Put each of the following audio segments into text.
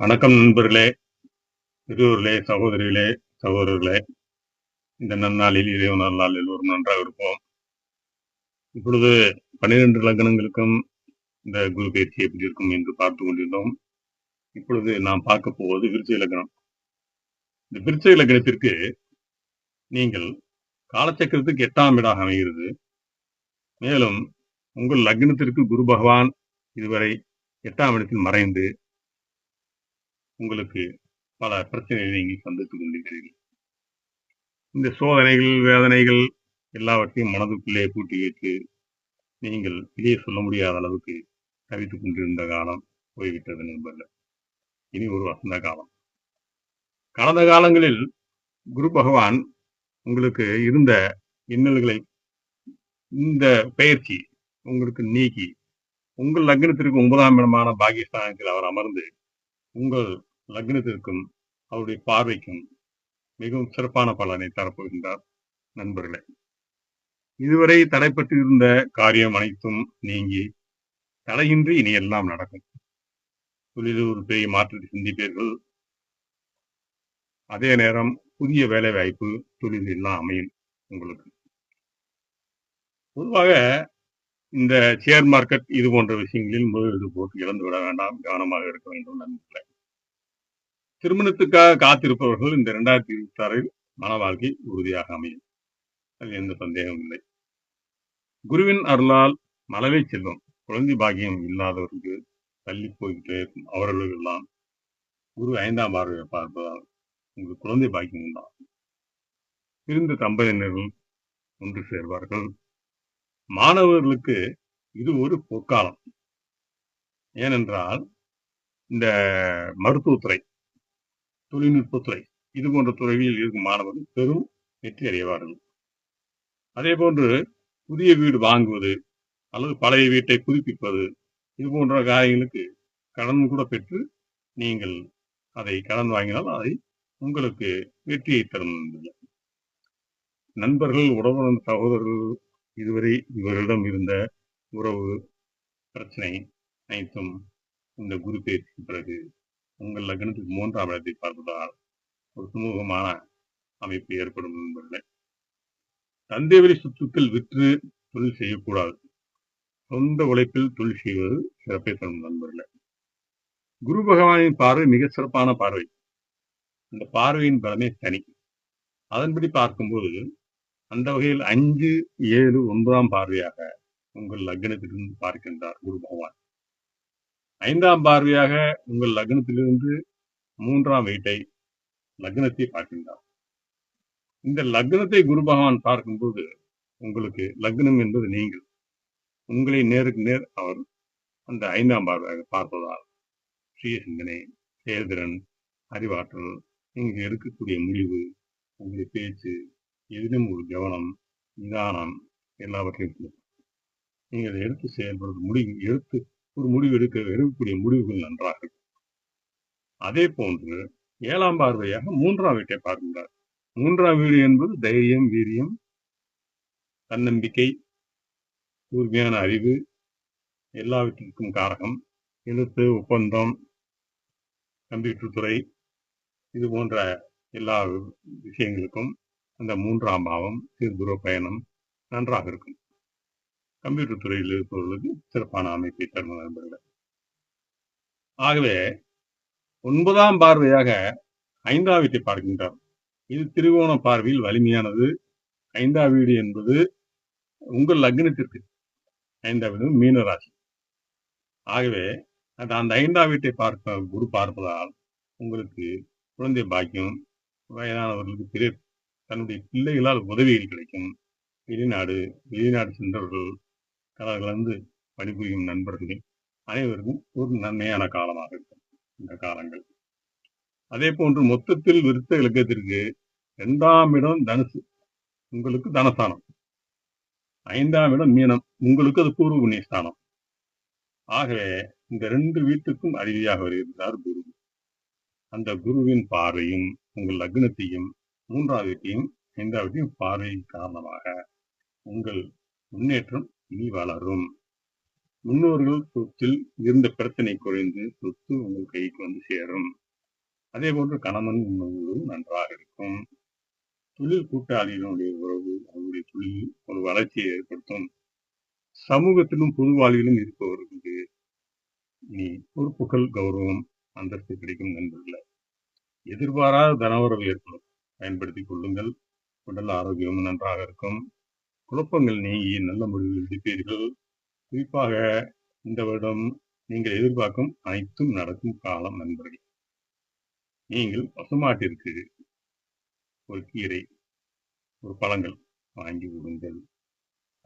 வணக்கம் நண்பர்களே பெரியோர்களே சகோதரிகளே சகோதரர்களே. இந்த நன்னாளில் இறைவன் நல்லாளில் எல்லோரும் நன்றாக இருப்போம். இப்பொழுது பன்னிரெண்டு லக்னங்களுக்கும் இந்த குரு பயிற்சி எப்படி இருக்கும் என்று பார்த்து கொண்டிருந்தோம். இப்பொழுது நாம் பார்க்க போவது விருச்சிக லக்னம். இந்த விருச்சிக லக்னத்திற்கு நீங்கள் காலச்சக்கரத்துக்கு எட்டாம் இடாக அமைகிறது. மேலும் உங்கள் லக்னத்திற்கு குரு பகவான் இதுவரை எட்டாம் இடத்தில் மறைந்து உங்களுக்கு பல பிரச்சனைகளை நீங்கள் சந்தித்துக் கொண்டிருக்கிறீர்கள். இந்த சோதனைகள் வேதனைகள் எல்லாவற்றையும் மனதுக்குள்ளே பூட்டி வைத்து நீங்கள் வெளியே சொல்ல முடியாத அளவுக்கு தவித்துக் கொண்டிருந்த காலம் போய்விட்டது நண்பர்கள். இனி ஒரு வசந்த காலம். கடந்த காலங்களில் குரு பகவான் உங்களுக்கு இருந்த இன்னல்களை இந்த பயிற்சி உங்களுக்கு நீக்கி உங்கள் லக்னத்திற்கு ஒன்பதாம் இடமான பாகிஸ்தானத்தில் அவர் அமர்ந்து உங்கள் லக்னத்திற்கும் அவருடைய பார்வைக்கும் மிகவும் சிறப்பான பலனை தரப்போகின்றார் நண்பர்களே. இதுவரை தடைப்பட்டு இருந்த காரியம் அனைத்தும் நீங்கி தடையின்றி இனி எல்லாம் நடக்கும். தொழிலில் ஒரு பெரிய மாற்றத்தை சிந்திப்பீர்கள். அதே நேரம் புதிய வேலை வாய்ப்பு தொழில் எல்லாம் அமையும் உங்களுக்கு. பொதுவாக இந்த ஷேர் மார்க்கெட் இது போன்ற விஷயங்களில் முதலீடு போட்டு இழந்து விட வேண்டாம். கவனமாக இருக்க வேண்டும் நண்பர்களே. திருமணத்துக்காக காத்திருப்பவர்கள் இந்த இரண்டாயிரத்தி இருபத்தி ஆறில் மன வாழ்க்கை உறுதியாக அமையும். அதில் எந்த சந்தேகமும் இல்லை. குருவின் அருளால் மலவே செல்வம். குழந்தை பாக்கியம் இல்லாதவருக்கு தள்ளி போய்கிட்டே இருக்கும் அவர்களுக்கெல்லாம் குரு ஐந்தாம் பார்வையை பார்ப்பதால் உங்களுக்கு குழந்தை பாக்கியம் உண்டாகும். இருந்த தம்பதியினர்கள் ஒன்று சேர்வார்கள். மாணவர்களுக்கு இது ஒரு பொற்காலம். ஏனென்றால் இந்த மருத்துவத்துறை தொழில்நுட்பத்துறை இது போன்ற துறைகளில் இருக்கும் மாணவர்கள் பெரும் வெற்றி அடைவார்கள். அதே போன்று புதிய வீடு வாங்குவது அல்லது பழைய வீட்டை புதுப்பிப்பது இது போன்ற காரியங்களுக்கு கடன் கூட பெற்று நீங்கள் அதை கடன் வாங்கினால் அதை உங்களுக்கு வெற்றியை தரும். நண்பர்கள் உறவுடன் சகோதரர்கள் இதுவரை இவர்களிடம் இருந்த உறவு பிரச்சனை அனைத்தும் இந்த குரு பயிற்சிக்கு பிறகு உங்கள் லக்னத்துக்கு மூன்றாம் இடத்தை பார்ப்பதால் ஒரு சுமூகமான அமைப்பு ஏற்படும் நண்பர்களே தந்தை வழி சொத்துக்கள் விற்று தொழில் செய்யக்கூடாது. சொந்த உழைப்பில் தொழில் செய்வது சிறப்பை தரும் நண்பர்களே. குரு பகவானின் பார்வை மிக சிறப்பான பார்வை. அந்த பார்வையின் பலமே தனி. அதன்படி பார்க்கும்போது அந்த வகையில் அஞ்சு ஏழு ஒன்பதாம் பார்வையாக உங்கள் லக்னத்திலிருந்து பார்க்கின்றார் குரு பகவான். ஐந்தாம் பார்வையாக உங்கள் லக்னத்திலிருந்து மூன்றாம் வீட்டை லக்னத்தை பார்க்கின்றார். இந்த லக்னத்தை குரு பகவான் பார்க்கும்போது உங்களுக்கு லக்னம் என்பது நீங்கள் உங்களை நேருக்கு நேர் அவர் அந்த ஐந்தாம் பார்வையாக பார்ப்பதால் சுய சிந்தனை செயல்திறன் அறிவாற்றல் நீங்கள் எடுக்கக்கூடிய முடிவு உங்களுடைய பேச்சு எதிலும் ஒரு கவனம் நிதானம் எல்லாவற்றையும் நீங்கள் அதை எடுத்து செயல்படுறது முடிவு எடுத்து ஒரு முடிவு எடுக்க எடுக்கக்கூடிய முடிவுகள் நன்றாக இருக்கும். அதே போன்று ஏழாம் பார்வையாக மூன்றாம் வீட்டை பார்க்கின்றார். மூன்றாம் வீடு என்பது தைரியம் வீரியம் தன்னம்பிக்கை கூர்மையான அறிவு எல்லாவற்றிற்கும் காரகம் எழுத்து ஒப்பந்தம் கம்ப்யூட்டர் துறை இது போன்ற எல்லா விஷயங்களுக்கும் அந்த மூன்றாம் பாவம் சீர்துர பயணம் நன்றாக இருக்கும். கம்ப்யூட்டர் துறையில் இருப்பவர்களுக்கு சிறப்பான அமைப்பை தரும் நண்பர்கள்? ஆகவே ஒன்பதாம் பார்வையாக ஐந்தாம் வீட்டை பார்க்கின்றார். இது திருவோண பார்வையில் வலிமையானது. ஐந்தாம் வீடு என்பது உங்கள் லக்னத்திற்கு ஐந்தாம் வீடு மீனராசி ஆகவே அது அந்த ஐந்தாம் வீட்டை பார்க்க குரு பார்ப்பதால் உங்களுக்கு குழந்தை பாக்கியம் வயதானவர்களுக்கு பெரிய தன்னுடைய பிள்ளைகளால் உதவிகள் கிடைக்கும். வெளிநாடு வெளிநாடு சென்றவர்கள் கலந்து பணிபுரியும் நண்பர்கள் அனைவருக்கும் ஒரு நன்மையான காலமாக இருக்கும் இந்த காலங்கள். அதே போன்று மொத்தத்தில் விருத்த இலக்கத்திற்கு இரண்டாம் இடம் தனுசு உங்களுக்கு தனஸ்தானம். ஐந்தாம் இடம் மீனம் உங்களுக்கு அது பூர்வ புண்ணியஸ்தானம். ஆகவே இந்த ரெண்டு வீட்டுக்கும் அறிவியாக வருகிறார் குரு. அந்த குருவின் பார்வையும் உங்கள் லக்னத்தையும் மூன்றாவது ஐந்தாவதையும் பார்வையின் காரணமாக உங்கள் முன்னேற்றம் இனி வளரும். முன்னோர்கள் சொத்தில் இருந்த பிரச்சனை குறைந்து சொத்து உங்கள் கைக்கு வந்து சேரும். அதே போன்று கணவன் உணவுகளும் நன்றாக இருக்கும். தொழில் கூட்டாளிகளுடைய உறவு அவருடைய தொழில் ஒரு வளர்ச்சியை ஏற்படுத்தும். சமூகத்திலும் பொதுவாளிகளும் இருப்பவர்களுக்கு இனி பொறுப்புகள் கௌரவம் அந்தஸ்து கிடைக்கும் நண்பர்கள். எதிர்பாராத தனவரவு ஏற்படும். பயன்படுத்திக் கொள்ளுங்கள். உடல் ஆரோக்கியம் நன்றாக இருக்கும். குழப்பங்கள் நீங்கி நல்ல முடிவு எடுப்பீர்கள். குறிப்பாக இந்த வருடம் நீங்கள் எதிர்பார்க்கும் அனைத்தும் நடக்கும் காலம் நண்பர்கள். நீங்கள் பசுமாட்டிற்கு ஒரு கீரை ஒரு பழங்கள் வாங்கி விடுங்கள்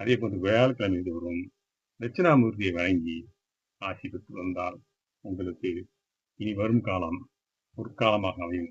அதே போன்று வியாழக்கிழமை தோறும் தட்சிணாமூர்த்தியை வழங்கி ஆசி பெற்று வந்தால் உங்களுக்கு இனி வரும் காலம் பொற்காலமாக அமையும்